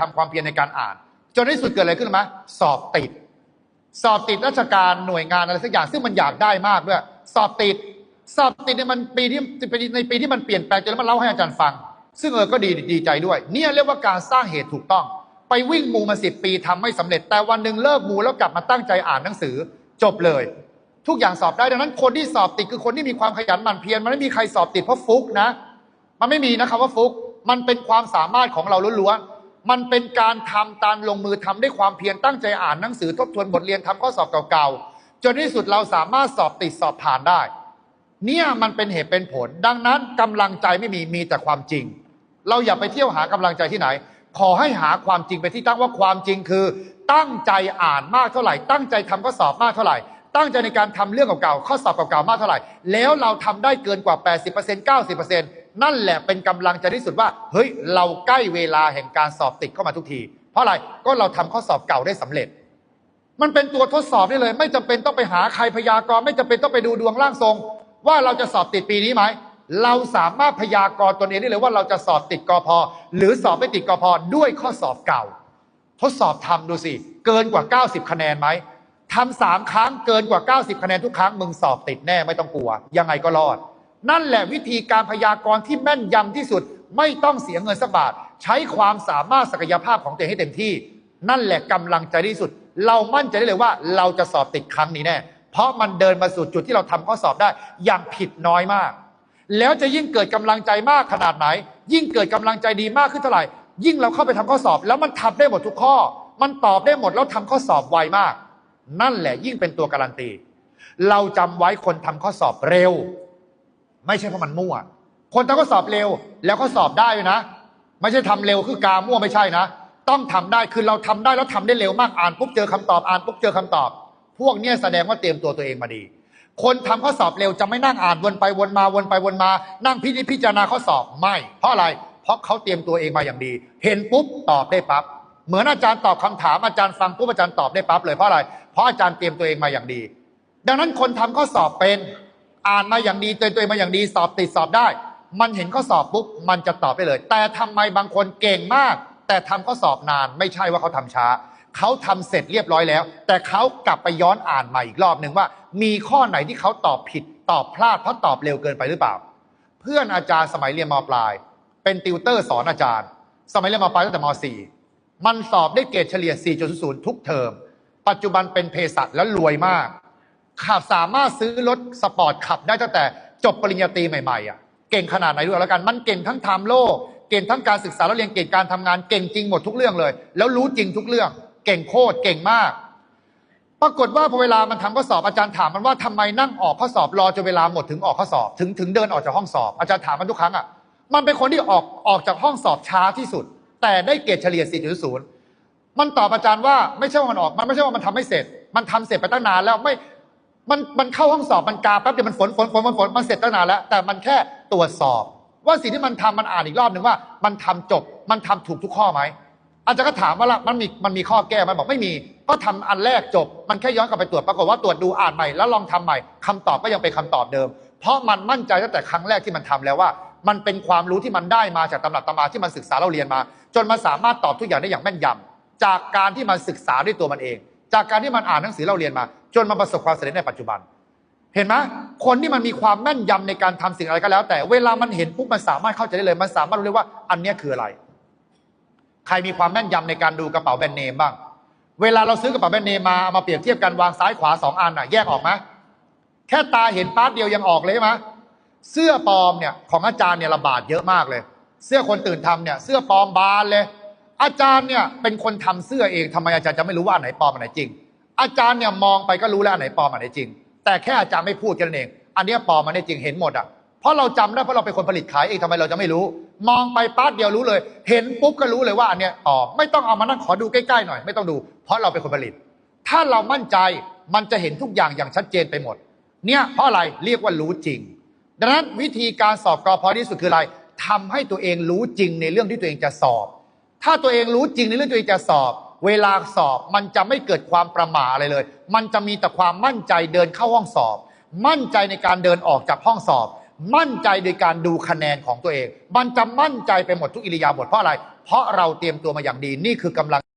ทำความเพียรในการอ่าน จนในที่สุดเกิดอะไรขึ้นรู้ไหมสอบติด สอบติดราชการหน่วยงานอะไรสักอย่างซึ่งมันอยากได้มากด้วย สอบติด สอบติดเนี่ยมันปีที่ในปีที่มันเปลี่ยนแปลงจนแล้วมันเล่าให้อาจารย์ฟัง ซึ่งเออก็ดีดีใจด้วย เนี่ยเรียกว่าการสร้างเหตุถูกต้อง ไปวิ่งมูมาสิบปีทำไม่สำเร็จ แต่วันหนึ่งเลิกมูแล้วกลับมาตั้งใจอ่านหนังสือจบเลย ทุกอย่างสอบได้ดังนั้นคนที่สอบติดคือคนที่มีความขยันหมั่นเพียรมันไม่มีใครสอบติดเพราะฟุกนะ มันไม่มีนะครับว่าฟุกมันเป็นความสามารถของเราล้วนๆ มันเป็นการทำตามลงมือทำด้วยความเพียรตั้งใจอ่านหนังสือทบทวนบทเรียนทำข้อสอบเก่าๆ จนที่สุดเราสามารถสอบติดสอบผ่านได้ เนี่ยมันเป็นเหตุเป็นผล ดังนั้นกำลังใจไม่มีมีแต่ความจริง เราอย่าไปเที่ยวหากำลังใจที่ไหน ขอให้หาความจริงไปที่ตั้งว่าความจริงคือ ตั้งใจอ่านมากเท่าไหร่ ตั้งใจทำข้อสอบมากเท่าไหร่ตั้งใจในการทำเรื่องเก่าๆข้อสอบเก่าๆมากเท่าไหร่ แล้วเราทำได้เกินกว่า 80% 90% นั่นแหละเป็นกำลังใจที่สุดว่า เฮ้ย เราใกล้เวลาแห่งการสอบติดเข้ามาทุกที เพราะอะไรก็เราทำข้อสอบเก่าได้สำเร็จ มันเป็นตัวทดสอบได้เลย ไม่จำเป็นต้องไปหาใครพยากรณ์ไม่จำเป็นต้องไปดูดวงร่างทรง ว่าเราจะสอบติดปีนี้ไหมเราสามารถพยากรณ์ตนเองได้เลยว่าเราจะสอบติดกอพอหรือสอบไม่ติดกอพอด้วยข้อสอบเก่า ทดสอบทำดูสิเกินกว่า 90 คะแนนไหมทำสามครั้งเกินกว่า 90 คะแนนทุกครั้งมึงสอบติดแน่ไม่ต้องกลัว ยังไงก็รอด นั่นแหละวิธีการพยากรณ์ที่แม่นยำที่สุด ไม่ต้องเสียเงินสักบาท ใช้ความสามารถศักยภาพของตัวเองให้เต็มที่ นั่นแหละกำลังใจที่สุด เรามั่นใจได้เลยว่าเราจะสอบติดครั้งนี้แน่เพราะมันเดินมาสู่จุดที่เราทำข้อสอบได้ อย่างผิดน้อยมาก แล้วจะยิ่งเกิดกำลังใจมากขนาดไหน ยิ่งเกิดกำลังใจดีมากขึ้นเท่าไหร่ ยิ่งเราเข้าไปทำข้อสอบ แล้วมันทำได้หมดทุกข้อ มันตอบได้หมดแล้วทำข้อสอบไวมาก นั่นแหละยิ่งเป็นตัวการันตี เราจำไว้คนทำข้อสอบเร็ว ไม่ใช่เพราะมันมั่ว คนทำข้อสอบเร็วแล้วก็สอบได้ด้วยนะ ไม่ใช่ทำเร็วคือกามั่วไม่ใช่นะ ต้องทำได้คือเราทำได้แล้วทำได้เร็วมากอ่านปุ๊บเจอคำตอบอ่านปุ๊บเจอคำตอบ พวกเนี้ยแสดงว่าเตรียมตัวตัวเองมาดี คนทำข้อสอบเร็วจะไม่นั่งอ่านวนไปวนมาวนไปวนมา นั่งพิจิตพิจารณาข้อสอบไม่ เพราะอะไร เพราะเขาเตรียมตัวเองมาอย่างดี เห็นปุ๊บตอบได้ปั๊บเหมือนอาจารย์ตอบคำถามอาจารย์ฟังปุ๊บอาจารย์ตอบได้ปั๊บเลยเพราะอะไร เพราะอาจารย์เตรียมตัวเองมาอย่างดี ดังนั้นคนทำข้อสอบเป็น อ่านมาอย่างดีเตรียมตัวเองมาอย่างดีสอบติดสอบได้ มันเห็นข้อสอบปุ๊บมันจะตอบได้เลย แต่ทำไมบางคนเก่งมาก แต่ทำข้อสอบนานไม่ใช่ว่าเขาทำช้าเขาทำเสร็จเรียบร้อยแล้ว แต่เขากลับไปย้อนอ่านใหม่อีกรอบหนึ่งว่า มีข้อไหนที่เขาตอบผิด ตอบพลาดเพราะตอบเร็วเกินไปหรือเปล่า เพื่อนอาจารย์สมัยเรียนมปลาย เป็นติวเตอร์สอนอาจารย์ สมัยเรียนมปลายตั้งแต่ม .4 มันสอบได้เกรดเฉลี่ย 4.0 ทุกเทอมปัจจุบันเป็นเภสัชแล้วรวยมาก ขับสามารถซื้อรถสปอร์ตขับได้ตั้งแต่จบปริญญาตรีใหม่ๆอะเก่งขนาดไหนด้วยแล้วกันมันเก่งทั้งทำโลก เก่งทั้งการศึกษาแล้วเรียนเก่งการทำงานเก่งจริงหมดทุกเรื่องเลย แล้วรู้จริงทุกเรื่อง เก่งโคตรเก่งมาก ปรากฏว่าพอเวลามันทำข้อสอบอาจารย์ถามมันว่าทำไมนั่งออกข้อสอบรอจนเวลาหมดถึงออกข้อสอบ ถึงถึงเดินออกจากห้องสอบอาจารย์ถามมันทุกครั้งอะมันเป็นคนที่ออกออกจากห้องสอบช้าที่สุด แต่ได้เกรดเฉลี่ย 4.0 มันตอบอาจารย์ว่าไม่ใช่ว่ามันออก มันไม่ใช่ว่ามันทำไม่เสร็จ มันทำเสร็จไปตั้งนานแล้วไม่ มันมันเข้าห้องสอบมันกาแป๊บเดียวมันฝนฝนฝนฝนฝนมันเสร็จตั้งนานแล้ว แต่มันแค่ตรวจสอบ ว่าสิ่งที่มันทำมันอ่านอีกรอบหนึ่งว่า มันทำจบมันทำถูกทุกข้อไหมอาจารย์ก็ถามว่าละมันมีมันมีข้อแก้ไหมบอกไม่มี ก็ทำอันแรกจบ มันแค่ย้อนกลับไปตรวจปรากฏว่าตรวจดูอ่านใหม่แล้วลองทำใหม่คำตอบก็ยังเป็นคำตอบเดิม เพราะมันมั่นใจตั้งแต่ครั้งแรกที่มันทำแล้วว่า มันเป็นความรู้ที่มันได้มาจากตำรับตำราที่มันศึกษาเราเรียนมา จนมันสามารถตอบทุกอย่างได้อย่างแม่นยำจากการที่มันศึกษาด้วยตัวมันเอง จากการที่มันอ่านหนังสือเราเรียนมา จนมันประสบความสำเร็จในปัจจุบัน เห็นไหมคนที่มันมีความแม่นยำในการทำสิ่งอะไรก็แล้ว แต่เวลามันเห็นปุ๊บมันสามารถเข้าใจได้เลย มันสามารถรู้เลยว่าอันนี้คืออะไร ใครมีความแม่นยำในการดูกระเป๋าแบรนด์เนมบ้าง เวลาเราซื้อกระเป๋าแบรนด์เนมมาเอามาเปรียบเทียบกันวางซ้ายขวาสองอันน่ะแยกออกไหมแค่ตาเห็นปาร์ตเดียวยังออกเลยไหมเสื้อปลอมเนี่ยของอาจารย์เนี่ยระบาดเยอะมากเลย เสื้อคนตื่นทำเนี่ยเสื้อปลอมบานเลย อาจารย์เนี่ยเป็นคนทำเสื้อเองทำไมอาจารย์จะไม่รู้ว่าอันไหนปลอมอันไหนจริง อาจารย์เนี่ยมองไปก็รู้แล้วอันไหนปลอมอันไหนจริง แต่แค่อาจารย์ไม่พูดกันเอง อันเนี้ยปลอมอันนี้จริงเห็นหมดอะเพราะเราจำได้เพราะเราเป็นคนผลิตขายเองทำไมเราจะไม่รู้ มองไปปาร์ตเดียวรู้เลย เห็นปุ๊บก็รู้เลยว่าอันเนี้ยปลอมไม่ต้องเอามานั่งขอดูใกล้ๆหน่อยไม่ต้องดู เพราะเราเป็นคนผลิต ถ้าเรามั่นใจมันจะเห็นทุกอย่างอย่างชัดเจนไปหมด เนี่ยเพราะอะไรเรียกว่ารู้จริง ดังนั้นวิธีการสอบกอพอที่สุดคืออะไรทำให้ตัวเองรู้จริงในเรื่องที่ตัวเองจะสอบ ถ้าตัวเองรู้จริงในเรื่องตัวเองจะสอบ เวลาสอบมันจะไม่เกิดความประหม่าอะไรเลย มันจะมีแต่ความมั่นใจเดินเข้าห้องสอบ มั่นใจในการเดินออกจากห้องสอบ มั่นใจโดยการดูคะแนนของตัวเอง มันจะมั่นใจไปหมดทุกอิริยาบถเพราะอะไร เพราะเราเตรียมตัวมาอย่างดีนี่คือกำลัง